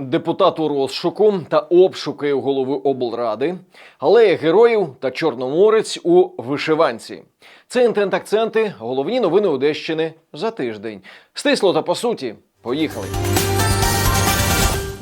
Депутат у розшуку та обшуки голови облради, алея героїв та Чорноморець у вишиванці. Це інтент-акценти, головні новини Одещини за тиждень. Стисло та по суті. Поїхали.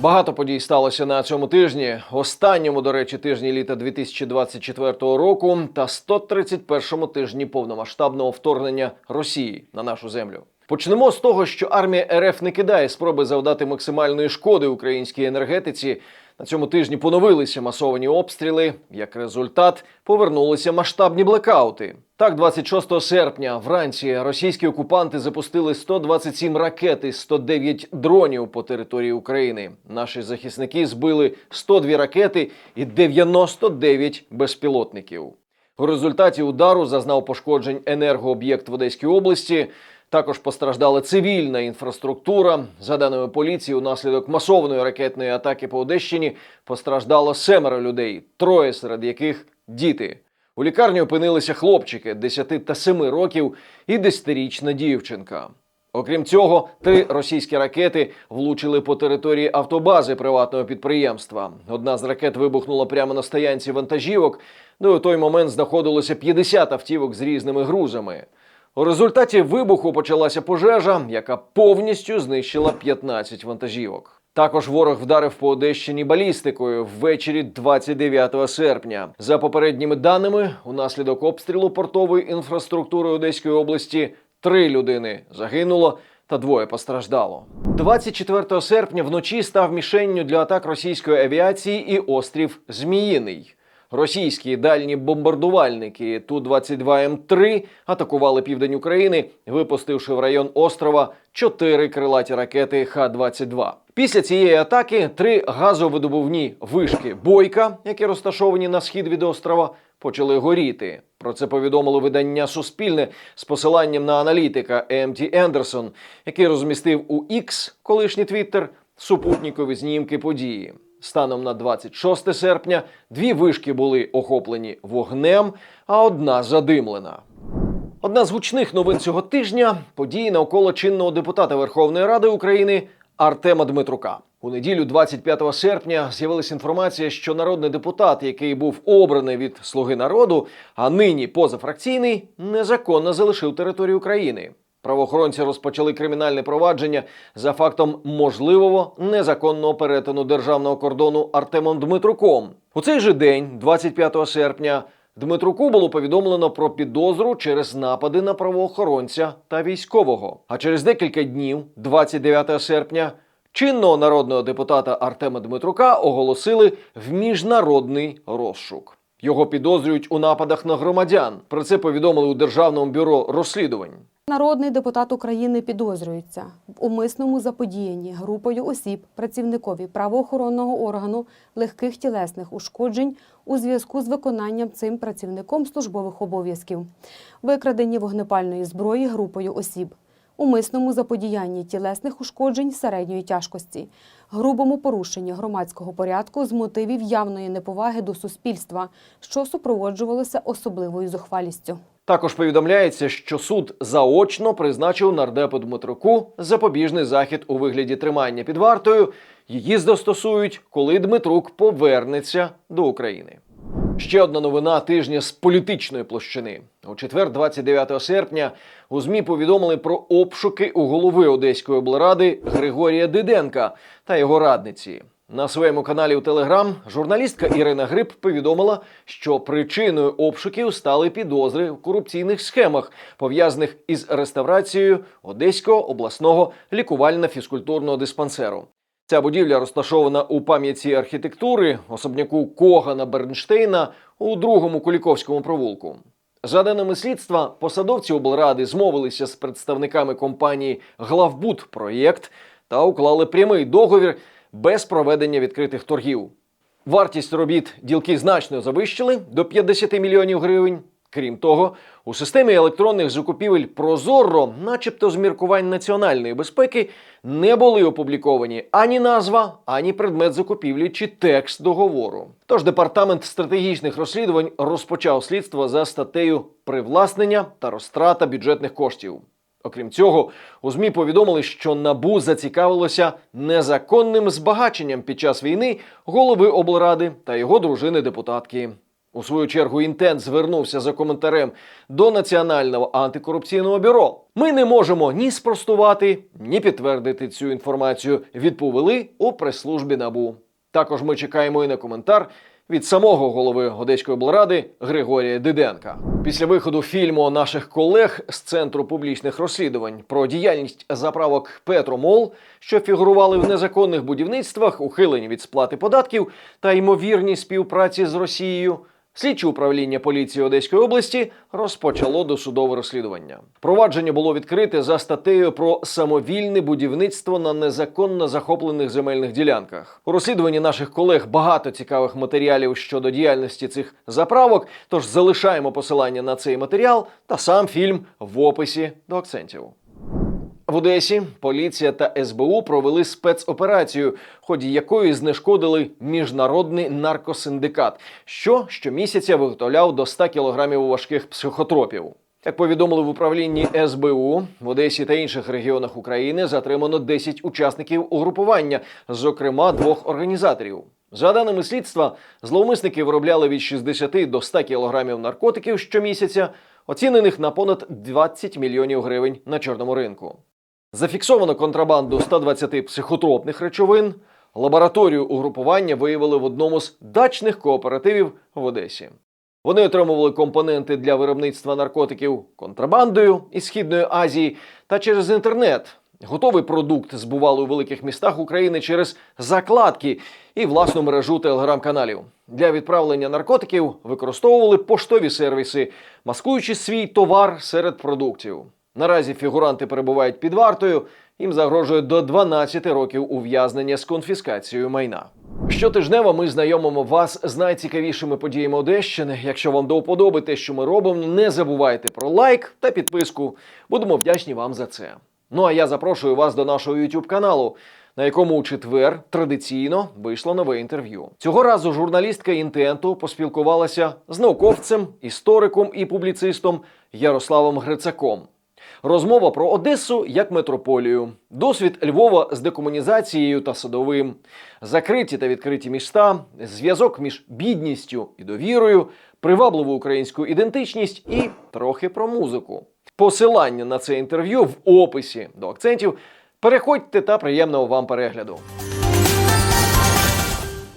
Багато подій сталося на цьому тижні. Останньому, до речі, тижні літа 2024 року та 131-му тижні повномасштабного вторгнення Росії на нашу землю. Почнемо з того, що армія РФ не кидає спроби завдати максимальної шкоди українській енергетиці. На цьому тижні поновилися масовані обстріли. Як результат, повернулися масштабні блекаути. Так, 26 серпня вранці російські окупанти запустили 127 ракет і 109 дронів по території України. Наші захисники збили 102 ракети і 99 безпілотників. У результаті удару зазнав пошкоджень енергооб'єкт в Одеській області. Також постраждала цивільна інфраструктура. За даними поліції, унаслідок масованої ракетної атаки по Одещині постраждало семеро людей, троє серед яких діти. У лікарні опинилися хлопчики 10 та 7 років і 10-річна дівчинка. Окрім цього, три російські ракети влучили по території автобази приватного підприємства. Одна з ракет вибухнула прямо на стоянці вантажівок, де у той момент знаходилося 50 автівок з різними грузами. У результаті вибуху почалася пожежа, яка повністю знищила 15 вантажівок. Також ворог вдарив по Одещині балістикою ввечері 29 серпня. За попередніми даними, унаслідок обстрілу портової інфраструктури Одеської області три людини загинуло та двоє постраждало. 24 серпня вночі став мішенню для атак російської авіації і острів Зміїний. Російські дальні бомбардувальники Ту-22М3 атакували південь України, випустивши в район острова чотири крилаті ракети Х-22. Після цієї атаки три газовидобувні вишки Бойка, які розташовані на схід від острова, почали горіти. Про це повідомило видання Суспільне з посиланням на аналітика М.Т. Ендерсон, який розмістив у X, колишній Твіттер, супутникові знімки події. Станом на 26 серпня дві вишки були охоплені вогнем, а одна задимлена. Одна з гучних новин цього тижня події навколо чинного депутата Верховної Ради України Артема Дмитрука. У неділю, 25 серпня, з'явилася інформація, що народний депутат, який був обраний від Слуги народу, а нині позафракційний, незаконно залишив територію України. Правоохоронці розпочали кримінальне провадження за фактом можливого незаконного перетину державного кордону Артемом Дмитруком. У цей же день, 25 серпня, Дмитруку було повідомлено про підозру через напади на правоохоронця та військового. А через декілька днів, 29 серпня, чинного народного депутата Артема Дмитрука оголосили в міжнародний розшук. Його підозрюють у нападах на громадян. Про це повідомили у Державному бюро розслідувань. Народний депутат України підозрюється в умисному заподіянні групою осіб працівникові правоохоронного органу легких тілесних ушкоджень у зв'язку з виконанням цим працівником службових обов'язків, викраденні вогнепальної зброї групою осіб, умисному заподіянні тілесних ушкоджень середньої тяжкості, грубому порушенні громадського порядку з мотивів явної неповаги до суспільства, що супроводжувалося особливою зухвалістю. Також повідомляється, що суд заочно призначив нардепу Дмитруку запобіжний захід у вигляді тримання під вартою. Її застосують, коли Дмитрук повернеться до України. Ще одна новина тижня з політичної площини. У четвер, 29 серпня, у ЗМІ повідомили про обшуки у голови Одеської облради Григорія Диденка та його радниці. На своєму каналі у Телеграм журналістка Ірина Гриб повідомила, що причиною обшуків стали підозри в корупційних схемах, пов'язаних із реставрацією Одеського обласного лікувально-фізкультурного диспансеру. Ця будівля розташована у пам'ятці архітектури особняку Когана Бернштейна у другому Куліковському провулку. За даними слідства, посадовці облради змовилися з представниками компанії Главбуд Проєкт та уклали прямий договір без проведення відкритих торгів. Вартість робіт ділки значно завищили до 50 мільйонів гривень. Крім того, у системі електронних закупівель Прозоро, начебто з міркувань національної безпеки, не були опубліковані ані назва, ані предмет закупівлі чи текст договору. Тож департамент стратегічних розслідувань розпочав слідство за статтею привласнення та розтрата бюджетних коштів. Окрім цього, у ЗМІ повідомили, що набу зацікавилося незаконним збагаченням під час війни голови облради та його дружини депутатки. У свою чергу інтент звернувся за коментарем до Національного антикорупційного бюро. Ми не можемо ні спростувати, ні підтвердити цю інформацію. Відповіли у прес-службі набу. Також ми чекаємо і на коментар від самого голови Одеської облради Григорія Диденка. Після виходу фільму наших колег з центру публічних розслідувань про діяльність заправок Петромол, що фігурували в незаконних будівництвах, ухилені від сплати податків та ймовірній співпраці з Росією. Слідче управління поліції Одеської області розпочало досудове розслідування. Провадження було відкрите за статтею про самовільне будівництво на незаконно захоплених земельних ділянках. У розслідуванні наших колег багато цікавих матеріалів щодо діяльності цих заправок. Тож залишаємо посилання на цей матеріал та сам фільм в описі до акцентів. В Одесі поліція та СБУ провели спецоперацію, ході якої знешкодили міжнародний наркосиндикат, що щомісяця виготовляв до 100 кілограмів важких психотропів. Як повідомили в управлінні СБУ, в Одесі та інших регіонах України затримано 10 учасників угрупування, зокрема двох організаторів. За даними слідства, зловмисники виробляли від 60 до 100 кілограмів наркотиків щомісяця, оцінених на понад 20 мільйонів гривень на чорному ринку. Зафіксовано контрабанду 120 психотропних речовин. Лабораторію угрупування виявили в одному з дачних кооперативів в Одесі. Вони отримували компоненти для виробництва наркотиків контрабандою із Східної Азії та через інтернет. Готовий продукт збували у великих містах України через закладки і власну мережу телеграм-каналів. Для відправлення наркотиків використовували поштові сервіси, маскуючи свій товар серед продуктів. Наразі фігуранти перебувають під вартою. Їм загрожує до 12 років ув'язнення з конфіскацією майна. Щотижнево ми знайомимо вас з найцікавішими подіями Одещини. Якщо вам до вподоби те, що ми робимо, не забувайте про лайк та підписку. Будемо вдячні вам за це. Ну а я запрошую вас до нашого YouTube каналу, на якому у четвер традиційно вийшло нове інтерв'ю. Цього разу журналістка інтенту поспілкувалася з науковцем, істориком і публіцистом Ярославом Грицаком. Розмова про Одесу як метрополію, досвід Львова з декомунізацією та садовим, закриті та відкриті міста, зв'язок між бідністю і довірою, привабливу українську ідентичність і трохи про музику. Посилання на це інтерв'ю в описі до акцентів. Переходьте та приємного вам перегляду.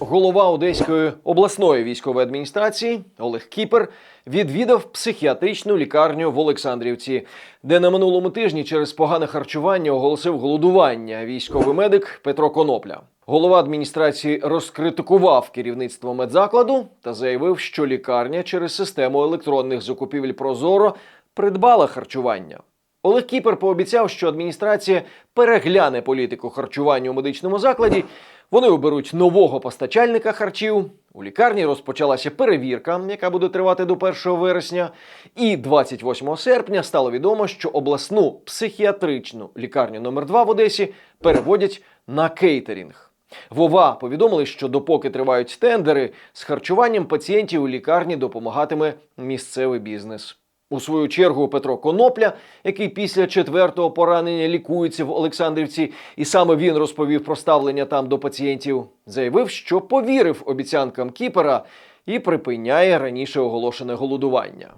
Голова Одеської обласної військової адміністрації Олег Кіпер відвідав психіатричну лікарню в Олександрівці, де на минулому тижні через погане харчування оголосив голодування військовий медик Петро Конопля. Голова адміністрації розкритикував керівництво медзакладу та заявив, що лікарня через систему електронних закупівель Прозоро придбала харчування. Олег Кіпер пообіцяв, що адміністрація перегляне політику харчування у медичному закладі. Вони оберуть нового постачальника харчів. У лікарні розпочалася перевірка, яка буде тривати до 1 вересня. І 28 серпня стало відомо, що обласну психіатричну лікарню номер 2 в Одесі переводять на кейтерінг. Вова повідомили, що допоки тривають тендери, з харчуванням пацієнтів у лікарні допомагатиме місцевий бізнес. У свою чергу Петро Конопля, який після четвертого поранення лікується в Олександрівці, і саме він розповів про ставлення там до пацієнтів, заявив, що повірив обіцянкам Кіпера і припиняє раніше оголошене голодування.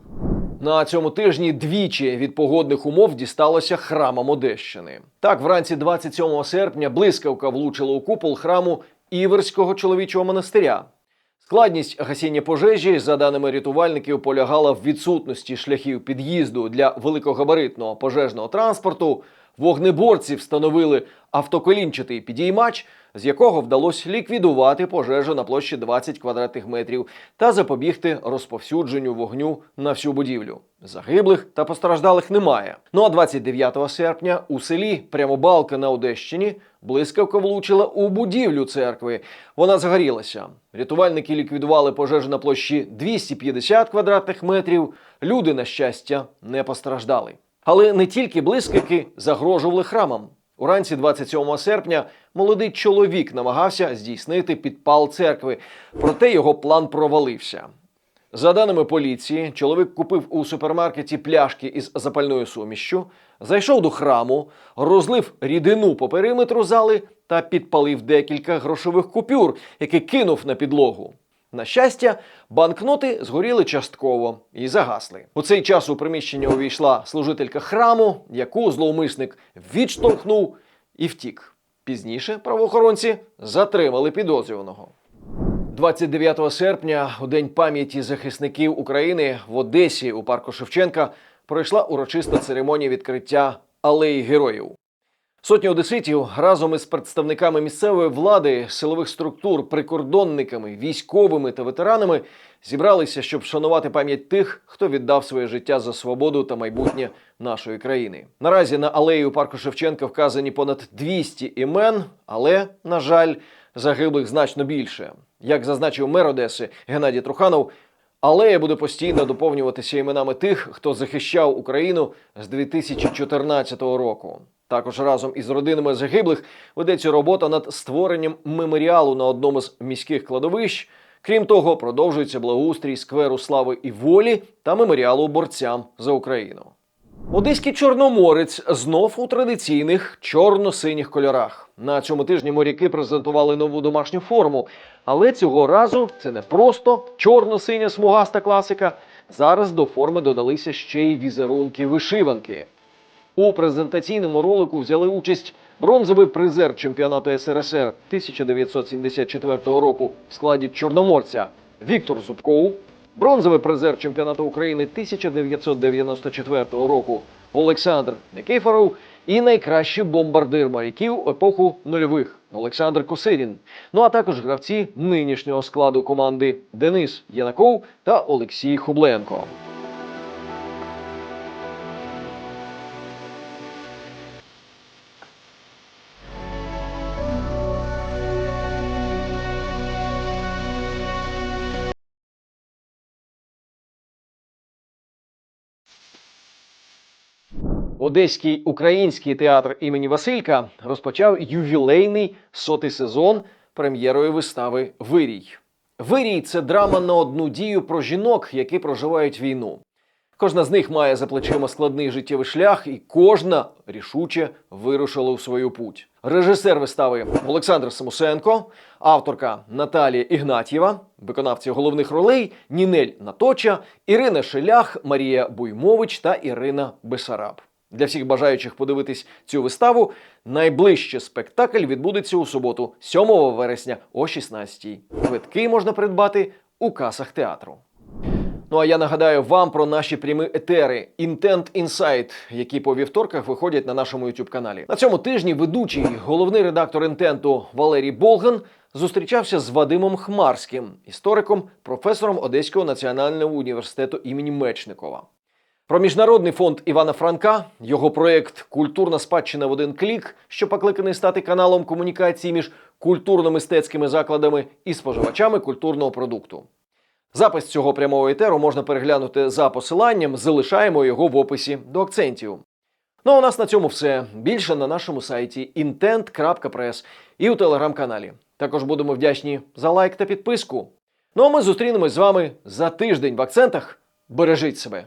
На цьому тижні двічі від погодних умов дісталося храмам Одещини. Так, вранці 27 серпня блискавка влучила у купол храму Іверського чоловічого монастиря. Складність гасіння пожежі, за даними рятувальників, полягала в відсутності шляхів під'їзду для великогабаритного пожежного транспорту. Вогнеборці встановили автоколінчатий підіймач, з якого вдалося ліквідувати пожежу на площі 20 квадратних метрів та запобігти розповсюдженню вогню на всю будівлю. Загиблих та постраждалих немає. Ну а 29 серпня у селі Прямобалка на Одещині блискавка влучила у будівлю церкви. Вона загорілася. Рятувальники ліквідували пожежу на площі 250 квадратних метрів. Люди, на щастя, не постраждали. Але не тільки блискавки загрожували храмам. Уранці 27 серпня молодий чоловік намагався здійснити підпал церкви, проте його план провалився. За даними поліції, чоловік купив у супермаркеті пляшки із запальною сумішчю, зайшов до храму, розлив рідину по периметру зали та підпалив декілька грошових купюр, які кинув на підлогу. На щастя, банкноти згоріли частково і загасли. У цей час у приміщення увійшла служителька храму, яку зловмисник відштовхнув і втік. Пізніше правоохоронці затримали підозрюваного. 29 серпня, у день пам'яті захисників України в Одесі у парку Шевченка пройшла урочиста церемонія відкриття алеї героїв. Сотні одеситів разом із представниками місцевої влади, силових структур, прикордонниками, військовими та ветеранами зібралися, щоб вшанувати пам'ять тих, хто віддав своє життя за свободу та майбутнє нашої країни. Наразі на алеї у парку Шевченка вказані понад 200 імен, але, на жаль, загиблих значно більше. Як зазначив мер Одеси Геннадій Труханов, алея буде постійно доповнюватися іменами тих, хто захищав Україну з 2014 року. Також разом із родинами загиблих ведеться робота над створенням меморіалу на одному з міських кладовищ. Крім того, продовжується благоустрій скверу слави і волі та меморіалу борцям за Україну. Одеський чорноморець знов у традиційних чорно-синіх кольорах. На цьому тижні моряки презентували нову домашню форму, але цього разу це не просто чорно-синя смугаста класика. Зараз до форми додалися ще й візерунки вишиванки. У презентаційному ролику взяли участь бронзовий призер чемпіонату СРСР 1974 року в складі Чорноморця Віктор Зубков, бронзовий призер чемпіонату України 1994 року Олександр Никифоров і найкращий бомбардир моряків епоху нульових Олександр Косирін. Ну а також гравці нинішнього складу команди Денис Янаков та Олексій Хубленко. Одеський український театр імені Василька розпочав ювілейний сотий сезон прем'єрою вистави Вирій. Вирій це драма на одну дію про жінок, які проживають війну. Кожна з них має за плечима складний життєвий шлях, і кожна рішуче вирушила у свою путь. Режисер вистави Олександр Самусенко, авторка Наталія Ігнатьєва, виконавці головних ролей Нінель Наточа, Ірина Шелях, Марія Буймович та Ірина Бесараб. Для всіх бажаючих подивитись цю виставу найближче спектакль відбудеться у суботу, 7 вересня о 16-й. Квитки можна придбати у касах театру. Ну а я нагадаю вам про наші прямі етери Intent Insight, які по вівторках виходять на нашому youtube каналі. На цьому тижні ведучий, головний редактор інтенту Валерій Болган зустрічався з Вадимом Хмарським, істориком, професором Одеського національного університету імені Мечникова. Про міжнародний фонд Івана Франка, його проєкт Культурна спадщина в один клік, що покликаний стати каналом комунікації між культурно-мистецькими закладами і споживачами культурного продукту. Запис цього прямого етеру можна переглянути за посиланням, залишаємо його в описі до акцентів. Ну а у нас на цьому все. Більше на нашому сайті intent.press і у телеграм-каналі. Також будемо вдячні за лайк та підписку. Ну а ми зустрінемось з вами за тиждень в акцентах. Бережіть себе!